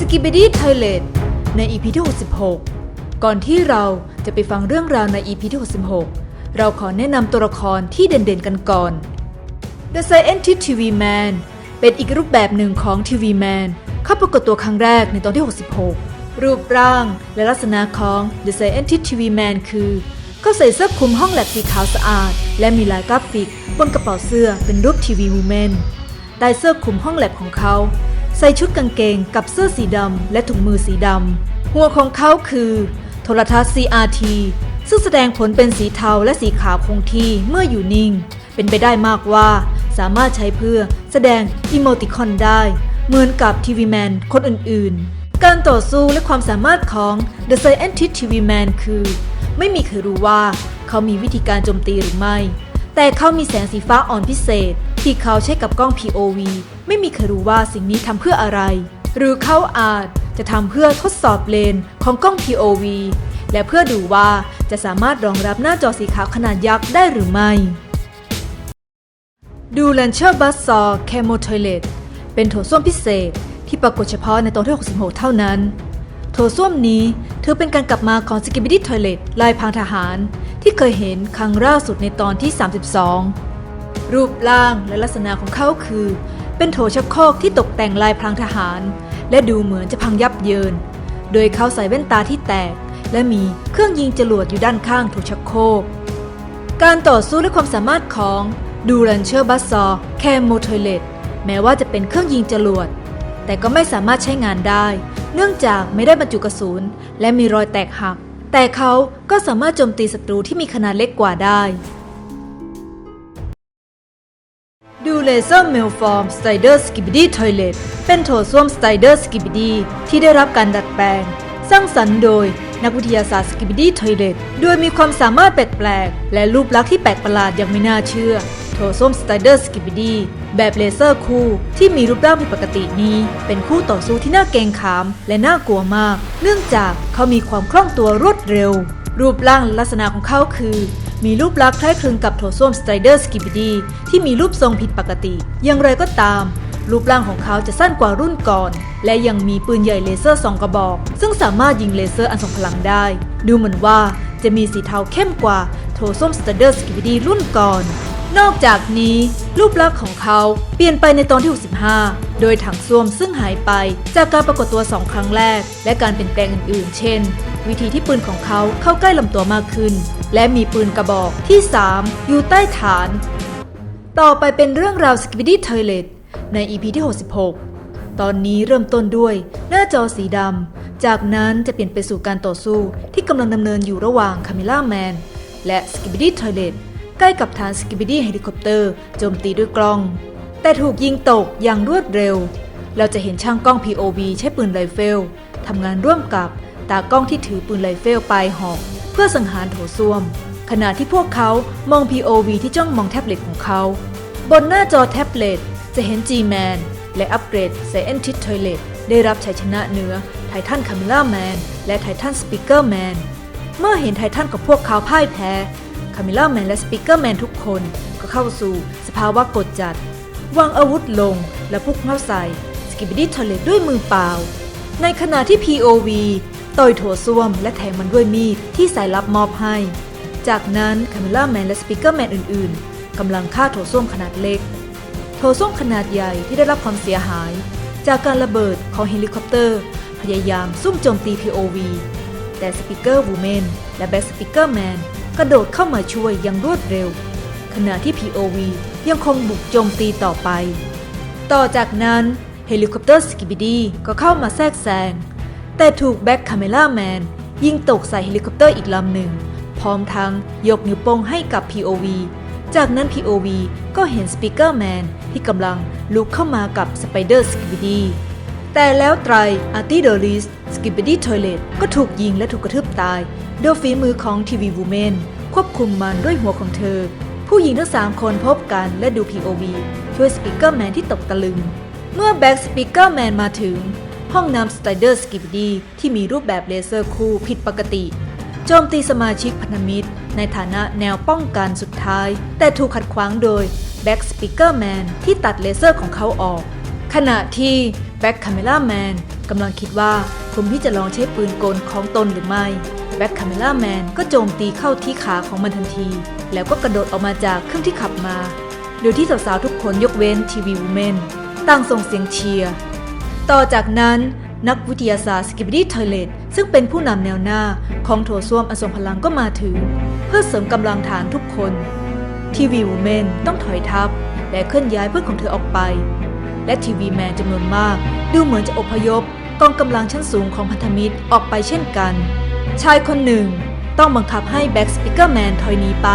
สกิบดี้ไทเลตใน EP ที่ 66 ก่อนที่เราจะไปฟังเรื่องราวใน EP ที่ 66 เราขอแนะนำตัวละครที่เด่นๆกันก่อน The Scientist TV Man เป็นอีกรูปแบบหนึ่งของ TV Man เข้าปรากฏตัวครั้งแรกในตอนที่ 66 รูปร่างและลักษณะของ The Scientist TV Man คือเขาใส่เสื้อคลุมห้องแลบสีขาวสะอาด และมีลายกราฟิกบนกระเป๋าเสื้อเป็นรูปทีวีวูแมนใต้เสื้อคลุมห้องแลบของเขา ใส่ชุดกางเกงกับเสื้อสีดำและถุงมือสีดำ หัวของเขาคือ โทรทัศน์ CRT ซึ่งแสดงผลเป็นสีเทาและสีขาวคงที่เมื่ออยู่นิ่ง เป็นไปได้มากว่าสามารถใช้เพื่อแสดงอิโมติคอนได้ เหมือนกับทีวีแมนคนอื่นๆ การต่อสู้และความสามารถของ The Scientist TV Man คือ ไม่มีใครรู้ว่าเขามีวิธีการโจมตีหรือไม่ แต่เขามีแสงสีฟ้าอ่อนพิเศษ ที่เขาใช้กับกล้อง POV ไม่มีใครรู้ว่าสิ่งนี้ทำเพื่ออะไร หรือเขาอาจจะทำเพื่อทดสอบเลนของกล้อง POV และเพื่อดูว่าจะสามารถรองรับหน้าจอสีขาวขนาดยักษ์ได้หรือไม่ ดู l a n c h e r b u z z a w Camo Toilet เป็นโถส้วมพิเศษที่ปรากฏเฉพาะในตอนที่ 66 เท่านั้น โถส้วมนี้ถือเป็นการกลับมาของ Skibidi Toilet ลายพรางทหาร ที่เคยเห็นครั้งล่าสุดในตอนที่ 32 รูปร่างและลักษณะของเขาคือ เป็นโถชักโครกที่ตกแต่งลายพรางทหาร และดูเหมือนจะพังยับเยิน โดยเขาใส่แว่นตาที่แตก และมีเครื่องยิงจรวดอยู่ด้านข้างโถชักโครก การต่อสู้และความสามารถของดูรันเชอร์บัสซอแคมโมเทเลตแม้ว่าจะเป็นเครื่องยิงจรวด แต่ก็ไม่สามารถใช้งานได้ เนื่องจากไม่ได้บรรจุกระสุนและมีรอยแตกหัก แต่เขาก็สามารถโจมตีศัตรูที่มีขนาดเล็กกว่าได้ เลเซอร์เมลฟอร์มสไตเดอร์สกิบดี้ทอยเลตเป็นโถส้วมสไตเดอร์สกิบดี้ที่ได้รับการดัดแปลง สร้างสรรค์โดยนักวิทยาศาสตร์สกิบดี้ทอยเลตโดยมีความสามารถแปลกๆและรูปลักษณ์ที่แปลกประหลาดอย่างไม่น่าเชื่อ โถส้วมสไตเดอร์สกิบดี้แบบเลเซอร์คู่ที่มีรูปร่างผิดปกตินี้ เป็นคู่ต่อสู้ที่น่าเกรงขาม และน่ากลัวมาก เนื่องจากเขามีความคล่องตัวรวดเร็ว รูปร่างและลักษณะของเขาคือ มีรูปลักษณ์คล้ายคลึงกับโถส้วมสไตรเดอร์สกิบดีที่มีรูปทรงผิดปกติ อย่างไรก็ตาม รูปร่างของเขาจะสั้นกว่ารุ่นก่อน และยังมีปืนใหญ่เลเซอร์สองกระบอก ซึ่งสามารถยิงเลเซอร์อันทรงพลังได้ ดูเหมือนว่าจะมีสีเทาเข้มกว่าโถส้วมสไตรเดอร์สกิบดีรุ่นก่อน นอกจากนี้รูปลักษณ์ของเขาเปลี่ยนไปในตอนที่ 65 โดยถังส้วมซึ่งหายไปจากการปรากฏตัว 2 ครั้งแรก และการเปลี่ยนแปลงอื่นๆ เช่น วิธีที่ปืนของเขาเข้าใกล้ลำตัวมากขึ้น และมีปืนกระบอกที่ 3 อยู่ใต้ฐาน ต่อไปเป็นเรื่องราว Skibidi Toilet ใน EP ที่ 66 ตอนนี้เริ่มต้นด้วยหน้าจอสีดำ จากนั้นจะเปลี่ยนไปสู่การต่อสู้ที่กำลังดำเนินอยู่ระหว่างคา m มล่าแมนและ Skibidi Toilet ใกล้กับฐาน Skibidi Helicopter โจมตีด้วยกล้อง แต่ถูกยิงตกอย่างรวดเร็ว เราจะเห็นช่างกล้อง POV ใช้ปืนไรเฟิลทำงานร่วมกับตากล้องที่ถือปืนไรเฟิลปลายหอกเพื่อสังหารโถส้วม ขณะที่พวกเขามอง POV ที่จ้องมองแท็บเล็ตของเขา บนหน้าจอแท็บเล็ตจะเห็น G-Man และอัปเกรด Scientist Toilet ได้รับชัยชนะเหนือไททันคา m มล่าแมนและไททันสปีกเกอร์แมนเมื่อเห็นไททันของพวกเขาพ่ายแพ้ คา m มล่าแมนและสปีกเกอร์แมนทุกคนก็เข้าสู่สภาวะกดจัด วางอาวุธลงและพุ่งเข้าใส่สกิบดี้ทอเลตด้วยมือเปล่า ในขณะที่ POV ต่อยโถส้วมและแทงมันด้วยมีดที่สายลับมอบให้ จากนั้นคา m มล่าแมนและสปีกเกอร์แมนอื่นๆกำลังฆ่าโถส้วมขนาดเล็ก โถส้วมขนาดใหญ่ที่ได้รับความเสียหาย จากการระเบิดของเฮลิคอปเตอร์ พยายามซุ่มโจมตี POV แต่สปีกเกอร์วูแมนและแบ็กสปีกเกอร์แมน กระโดดเข้ามาช่วยอย่างรวดเร็ว ขณะที่ POV ยังคงบุกโจมตีต่อไป ต่อจากนั้นเฮลิคอปเตอร์สกิบิดีก็เข้ามาแทรกแซง แต่ถูกแบ็คคาเมล่าแมนยิงตกใส่เฮลิคอปเตอร์อีกลำหนึ่ง พร้อมทั้งยกนิ้วโป้งให้กับ POV จากนั้น POV ก็เห็นสปีกเกอร์แมนที่กำลังลุกเข้ามากับสไปเดอร์สกิบิดีแต่แล้วไตรอาร์ติเดอริสสกิบ i ดี้ทอยเลตก็ถูกยิงและถูกกระทืบตาย ดยฝีมือของทีวีวูแมนควบคุมมันด้วยหัวของเธอ ผู้หญิงทั้งสามคนพบกันและดู POV ช่วยสปีกเกอร์แมนที่ตกตะลึง เมื่อแบ็กสปีกเกอร์แมนมาถึง ห้องน้ำสไตเดอร์สกิบดีที่มีรูปแบบเลเซอร์คู่ผิดปกติโจมตีสมาชิกพันธมิตร ในฐานะแนวป้องกันสุดท้าย แต่ถูกขัดขวางโดยแบ็กสปีกเกอร์แมนที่ตัดเลเซอร์ของเขาออก ขณะที่แบ็กคาเมล่าแมนกำลังคิดว่าคุมที่จะลองใช้ปืนกลของตนหรือไม่ แบ็คคาเมล่าแมนก็โจมตีเข้าที่ขาของมันทันที แล้วก็กระโดดออกมาจากเครื่องที่ขับมา โดยที่สาวๆทุกคนยกเว้นทีวีวูแมนต่างส่งเสียงเชียร์ ต่อจากนั้นนักวิทยาศาสตร์สกิบดี้ทอยเลตซึ่งเป็นผู้นำแนวหน้าของโถส้วมอสงพลังก็มาถึง เพื่อเสริมกำลังฐานทุกคน ทีวีวูแมนต้องถอยทัพและเคลื่อนย้ายเพื่อนของเธอออกไป และทีวีแมนจำนวนมาก ดูเหมือนจะอพยพกองกำลังชั้นสูงของพันธมิตรออกไปเช่นกัน ชายคนหนึ่งต้องบังคับให้แบ็กสปิเกอร์แมนถอยหนีไป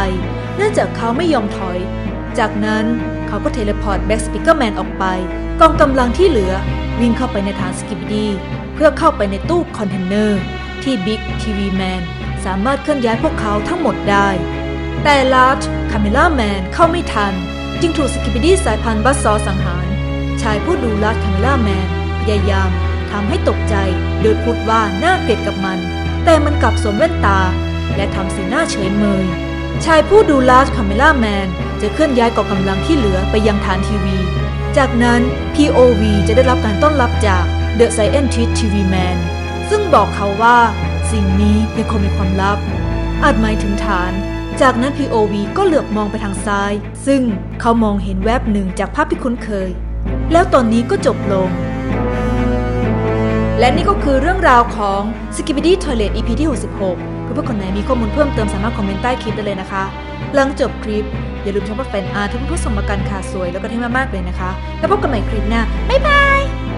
เนื่องจากเขาไม่ยอมถอย จากนั้นเขาก็เทเลพอร์ตแบ็กสปิเกอร์แมนออกไป กองกำลังที่เหลือวิ่งเข้าไปในฐานสกิบดี เพื่อเข้าไปในตู้คอนเทนเนอร์ ที่บิ๊กทีวีแมนสามารถเคลื่อนย้ายพวกเขาทั้งหมดได้ แต่ลาร์จคาเมล่าแมนเข้าไม่ทัน จึงถูกสกิบดี้สายพันธุ์บัสซอสังหาร ชายผู้ดูลาร์จคาเมล่าแมนพยายามทำให้ตกใจโดยพูดว่าน่าเกลียดกับมัน แต่มันกลับสวมแว่นตา และทำสีหน้าเฉยเมย ชายผู้ดูลาร์จคาเมล่าแมนจะเคลื่อนย้ายกองกำลังที่เหลือไปยังฐานทีวี จากนั้น POV จะได้รับการต้อนรับจาก The Scientist TV Man ซึ่งบอกเขาว่า สิ่งนี้ยังคงมีความลับ อาจหมายถึงฐาน จากนั้น POV ก็เหลือบมองไปทางซ้าย ซึ่งเขามองเห็นแวบหนึ่งจากภาพที่คุ้นเคย แล้วตอนนี้ก็จบลง และนี่ก็คือเรื่องราวของ Skibidi Toilet EP ที่ 66เพื่อนๆคนไหนมีข้อมูลเพิ่มเติมสามารถคอมเมนต์ใต้คลิปได้เลยนะคะ หลังจบคลิป อย่าลืมชมว่าแฟนอาร์ตที่เพื่อนๆส่งมากันค่ะสวยแล้วก็เท่มากๆเลยนะคะ แล้วพบกันใหม่คลิปหน้าบ๊ายบาย